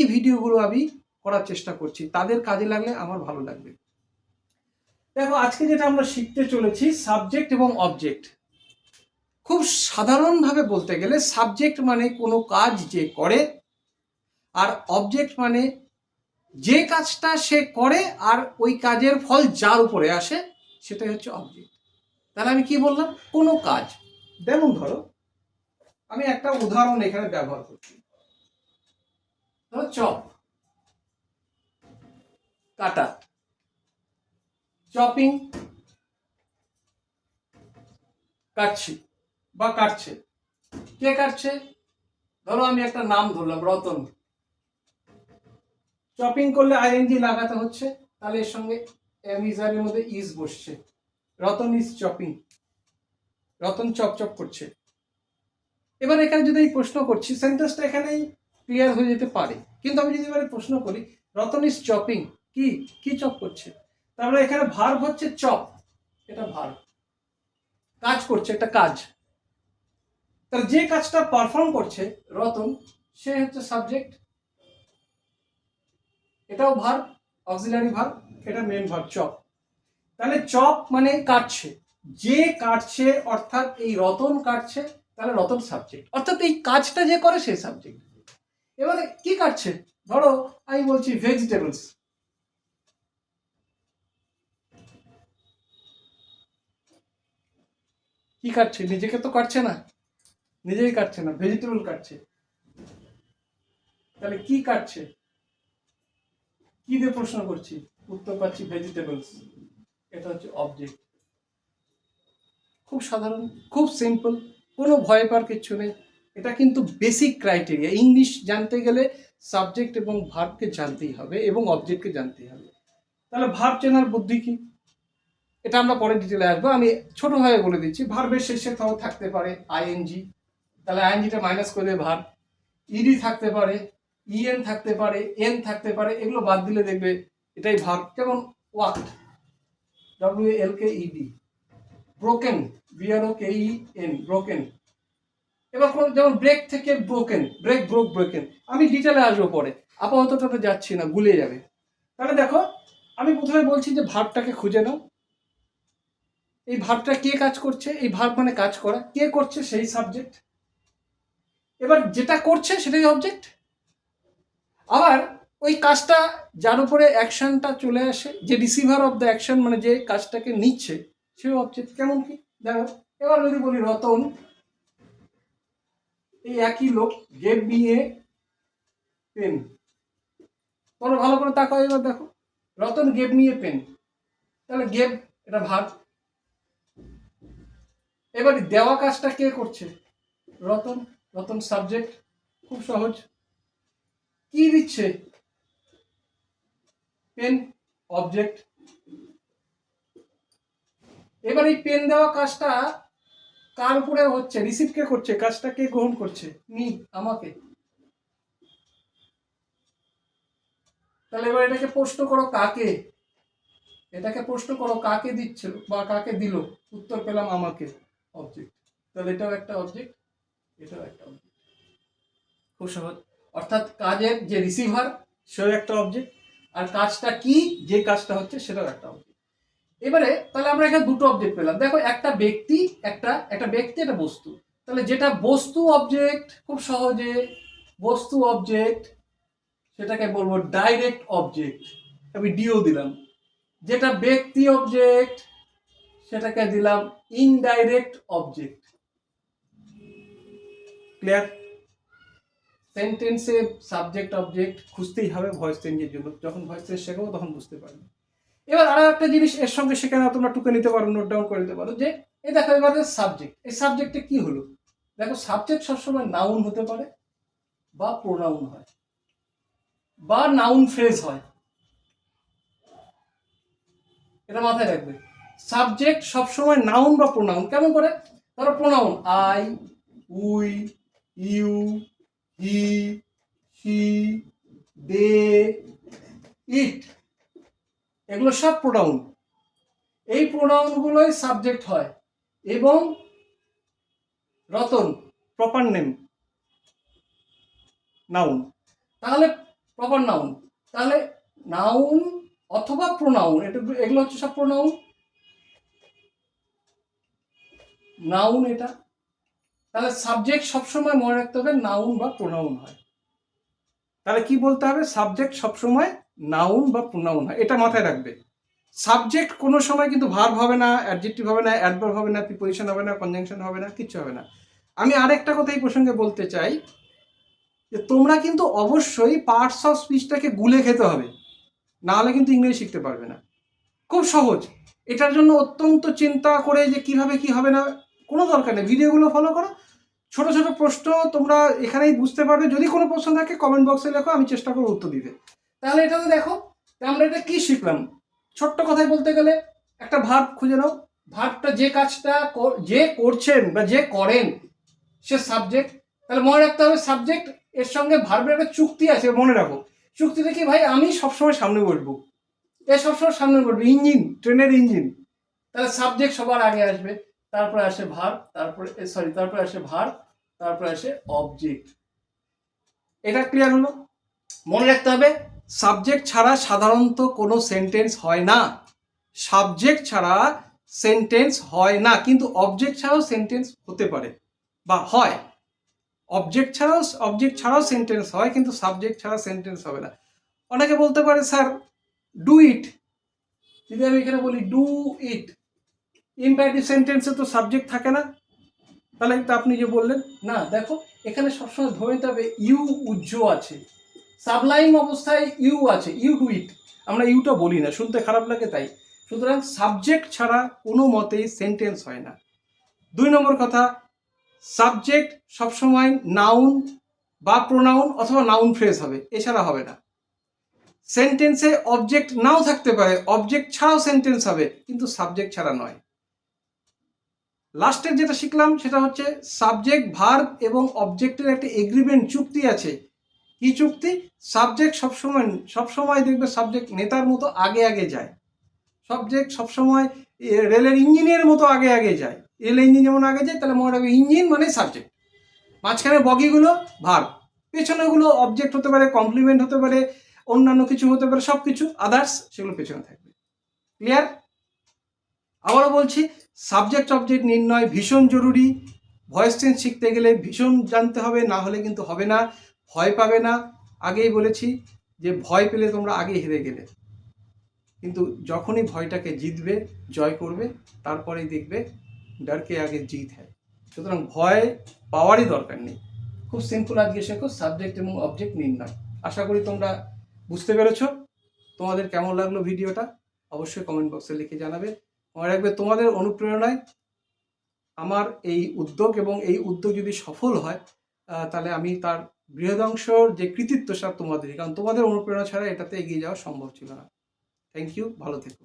এই ভিডিওগুলো আমি করার চেষ্টা করছি। তাদের কাজে লাগলে আমার ভালো লাগবে। দেখো, আজকে যেটা আমরা শিখতে চলেছি সাবজেক্ট এবং অবজেক্ট খুব সাধারণভাবে বলতে গেলে সাবজেক্ট মানে কোনো কাজ যে করে, আর অবজেক্ট মানে যে কাজটা সে করে, আর ওই কাজের ফল যার উপরে আসে, সেটাই হচ্ছে অবজেক্ট তাহলে আমি কি বললাম? কোনো কাজ। যেমন ধরো, আমি একটা উদাহরণ এখানে ব্যবহার করছি। ধরো চপ। কাটা। চপিং। কাটছি বা কাটছে। কে কাটছে? ধরো আমি একটা নাম ধরলাম, রতন। চপিং করলে আইএনজি লাগাতে হচ্ছে, তাহলে এর সঙ্গে অ্যামিজারের মধ্যে ইজ বসছে। Ratan is chopping. Ratan chop chop করছে। এবার এখানে যদি প্রশ্ন করছি, সেন্টেন্সটা এখানেই ক্লিয়ার হয়ে যেতে পারে। কিন্তু আমি যদি এবারে প্রশ্ন করি, রতন ইজ চপিং কি কি চপ করছে? তারপরে এখানে ভার্ব হচ্ছে চপ এটা ভার্ব কাজ করছে একটা কাজ। তার যে কাজটা পারফর্ম করছে রতন, সে হচ্ছে সাবজেক্ট এটাও ভার্ব অক্সিলারি ভার্ব এটা মেন ভার্ব চপ তাহলে চপ মানে কাটছে। যে কাটছে, অর্থাৎ এই রতন কাটছে, তাহলে রতন সাবজেক্ট অর্থাৎ এই কাজটা যে করে, সে সাবজেক্ট এবারে কি কাটছে? ধরো, আমি বলছি ভেজিটেবলস কি কাটছে? নিজেকে তো কাটছে না। নিজেই কাটছে না ভেজিটেবল কাটছে। তাহলে কি কাটছে? কি দিয়ে প্রশ্ন করছি? উত্তর পাচ্ছি ভেজিটেবলস এটা হচ্ছে অবজেক্ট খুব সাধারণ, খুব সিম্পল কোনো ভয় পাওয়ার কিচ্ছু নেই। এটা কিন্তু বেসিক ক্রাইটেরিয়া ইংলিশ জানতে গেলে সাবজেক্ট এবং ভার্বকে জানতেই হবে এবং অবজেক্টকে জানতেই হবে। তাহলে ভার্ব চেনার বুদ্ধি কি? এটা আমরা পরে ডিটেলে আসব। আমি ছোটভাবে বলে দিচ্ছি। ভার্বের শেষে তাও থাকতে পারে আইএনজি তাহলে আইএনজিটা মাইনাস করে ভার্ব ইডি থাকতে পারে ইএন থাকতে পারে এন থাকতে পারে, এগুলো বাদ দিলে দেখবে এটাই ভার্ব যেমন walked W L K ED broken B R O K E N broken এবার কোনো যেমন ব্রেক থেকে ব্রোকেন ব্রেক ব্রোক ব্রোকেন আমি ডিটেলে আসব পরে। আপাতত তো যাচ্ছি না, গুলিয়ে যাবে। তাহলে দেখো, আমি প্রথমে বলছি যে ভাবটাকে খুঁজে নাও। এই ভাবটা কে কাজ করছে? এই ভাব মানে কাজ করা। কে করছে সেই সাবজেক্ট এবার যেটা করছে সেটাই অবজেক্ট আবার ওই কাজটা যার উপরে অ্যাকশনটা চলে আসে, যে রিসিভার অফ দ্য অ্যাকশন মানে যে কাজটাকে নিচ্ছে সে অবজেক্ট কেমন কি? দেখো, এবার যদি বলি রতন এই একই লোক গেট বিয়ে পেন তোমরা ভালো করে তাকাও, এবার দেখো। রতন গেব নিয়ে পেন তাহলে গেব এটা ভাগ। এবার দেওয়া কাজটা কে করছে? রতন রতন সাবজেক্ট খুব সহজ। কি দিচ্ছে? পেন অবজেক্ট এবার এই পেন দেওয়া কাজটা কার উপরে হচ্ছে? রিসিভ কে করছে? কাজটা কে গ্রহণ করছে? নি আমাকে। তাহলে এবার এটাকে প্রশ্ন করো কাকে? এটাকে প্রশ্ন করো কাকে দিচ্ছিল বা কাকে দিল? উত্তর পেলাম আমাকে। অবজেক্ট তাহলে এটাও একটা অবজেক্ট এটাও একটা অবজেক্ট খুব সহজ। অর্থাৎ কাজের যে রিসিভার সেও একটা অবজেক্ট আর কাজটা কি? যে কাজটা হচ্ছে, সেটাও একটা অবজেক্ট এবারে তাহলে আমরা এখানে দুটো অবজেক্ট পেলাম। দেখো, একটা ব্যক্তি, একটা একটা ব্যক্তি, একটা বস্তু। তাহলে যেটা বস্তু অবজেক্ট খুব সহজে বস্তু অবজেক্ট সেটাকে বলব ডাইরেক্ট অবজেক্ট আমি ডিও দিলাম। যেটা ব্যক্তি অবজেক্ট সেটাকে দিলাম ইনডাইরেক্ট অবজেক্ট ক্লিয়ার সেন্টেন্সে সাবজেক্ট অবজেক্ট খুঁজতেই হবে ভয়েস চেঞ্জের জন্য। যখন ভয়েস চেঞ্জ শেখাবো, তখন বুঝতে পারবে। এবার আরও একটা জিনিস এর সঙ্গে সেখানে তোমরা টুকে নিতে পারো নোট ডাউন করে নিতে পারো যে, এই দেখো এবারে সাবজেক্ট এই সাবজেক্টে কি হলো? দেখো সাবজেক্ট সবসময় নাউন হতে পারে বা প্রোনাউন হয় বা নাউন ফ্রেজ হয়। এটা মাথায় রাখবে। সাবজেক্ট সবসময় নাউন বা প্রোনাউন কেমন করে? ধরো pronoun I we you he he they it এগুলো সব প্রোনাউন এই প্রোনাউনগুলোই সাবজেক্ট হয় এবং রতন প্রপার নেম নাউন তাহলে প্রপার নাউন তাহলে নাউন অথবা প্রোনাউন এটা এগুলো হচ্ছে সব প্রোনাউন নাউন এটা। তাহলে সাবজেক্ট সবসময় মনে রাখতে হবে নাউন বা প্রোনাউন হয়। তাহলে কি বলতে হবে? সাবজেক্ট সবসময় নাউন বা প্রোনাউন হয়, এটা মাথায় রাখবে। সাবজেক্ট কোনো সময় কিন্তু ভার্ব হবে না, অ্যাডজেক্টিভ হবে না, অ্যাডভার্ব হবে না, প্রিপোজিশন হবে না, কনজাংশন হবে না, কিচ্ছু হবে না। আমি আরেকটা কথা এই প্রসঙ্গে বলতে চাই যে তোমরা কিন্তু অবশ্যই পার্টস অফ স্পিচটাকে গুলে খেতে হবে, নাহলে কিন্তু ইংরেজি শিখতে পারবে না। খুব সহজ। এটার জন্য অত্যন্ত চিন্তা করে যে কীভাবে কি হবে না, কোনো দরকার নেই। ভিডিওগুলো ফলো করো। ছোট ছোট প্রশ্ন তোমরা এখানেই বুঝতে পারবে। যদি কোনো প্রশ্ন থাকে কমেন্ট বক্সে লেখো, আমি চেষ্টা করব উত্তর দিতে। তাহলে এটাতে দেখো যে আমরা এটা কি শিখলাম? ছোট্ট কথায় বলতে গেলে, একটা ভাব খুঁজে নাও। ভাবটা যে কাজটা যে করছেন বা যে করেন, সে সাবজেক্ট তাহলে মনে রাখতে হবে সাবজেক্ট এর সঙ্গে ভার্বের একটা চুক্তি আছে, মনে রাখো। চুক্তিতে কি ভাই, আমি সবসময় সামনে বসবো। এ সবসময় সামনে বসবো ইঞ্জিন ট্রেনের ইঞ্জিন তাহলে সাবজেক্ট সবার আগে আসবে, তারপরে আসে ভার তারপরে সরি তারপরে আসে ভার তারপরে আসে অবজেক্ট এটা ক্লিয়ার হলো? মনে রাখতে হবে সাবজেক্ট ছাড়া সাধারণত কোনো সেন্টেন্স হয় না। সাবজেক্ট ছাড়া সেন্টেন্স হয় না, কিন্তু অবজেক্ট ছাড়াও সেন্টেন্স হতে পারে বা হয়। অবজেক্ট ছাড়াও অবজেক্ট ছাড়াও সেন্টেন্স হয়, কিন্তু সাবজেক্ট ছাড়া সেন্টেন্স হবে না। অনেকে বলতে পারে, স্যার ডু ইট যদি আমি এখানে বলি ডু ইট ইম্পারেটিভ সেন্টেন্সে তো সাবজেক্ট থাকে না। তাহলে আপনি যে বললেন, না, দেখো, এখানে সবসময় ধরে নিতে হবে ইউ উজ্জ আছে। সাবলাইম অবস্থায় ইউ আছে ইউ ডু ইট আমরা ইউটা বলি না, শুনতে খারাপ লাগে তাই। সুতরাং সাবজেক্ট ছাড়া কোনো মতেই সেন্টেন্স হয় না। দুই নম্বর কথা সাবজেক্ট সবসময় নাউন বা প্রোনাউন অথবা নাউন ফ্রেজ হবে, এছাড়া হবে না। সেন্টেন্সে অবজেক্ট নাও থাকতে পারে অবজেক্ট ছাড়াও সেন্টেন্স হবে, কিন্তু সাবজেক্ট ছাড়া নয়। লাস্টের যেটা শিখলাম, সেটা হচ্ছে সাবজেক্ট ভার্ব এবং অবজেক্টের একটা এগ্রিমেন্ট চুক্তি আছে কি চুক্তি? সাবজেক্ট সবসময় সবসময় দেখবে সাবজেক্ট নেতার মতো আগে আগে যায়। সাবজেক্ট সবসময় রেলের ইঞ্জিনের মতো আগে আগে যায়। রেল ইঞ্জিন যেমন আগে যায়, তাহলে মনে রাখবে ইঞ্জিন মানে সাবজেক্ট মাঝখানে বগিগুলো ভার্ব পেছনেগুলো অবজেক্ট হতে পারে কমপ্লিমেন্ট হতে পারে, অন্যান্য কিছু হতে পারে সব কিছু আদার্স সেগুলো পেছনে থাকবে। ক্লিয়ার আবারও বলছি সাবজেক্ট অবজেক্ট নির্ণয় ভীষণ জরুরি। ভয়েস টেন্স শিখতে গেলে ভীষণ জানতে হবে, না হলে কিন্তু হবে না। ভয় পাবে না। আগেই বলেছি যে ভয় পেলে তোমরা আগে হেরে গেলে। কিন্তু যখনই ভয়টাকে জিতবে, জয় করবে, তারপরেই দেখবে ডরকে আগে জিত হয়। সুতরাং ভয় পাওয়ারই দরকার নেই। খুব সিম্পল আজকে শেখো সাবজেক্ট এবং অবজেক্ট নির্ণয় আশা করি তোমরা বুঝতে পেরেছ। তোমাদের কেমন লাগল ভিডিওটা? অবশ্যই কমেন্ট বক্সে লিখে জানাবে। মনে রাখবে তোমাদের অনুপ্রেরণায় আমার এই উদ্যোগ এবং এই উদ্যোগ যদি সফল হয় তাহলে আমি তার বৃহদাংশর যে কৃতিত্ব সব তোমাদেরই কারণ তোমাদের অনুপ্রেরণা ছাড়া এটাতে এগিয়ে যাওয়া সম্ভব ছিল না। থ্যাংক ইউ ভালো থেকো।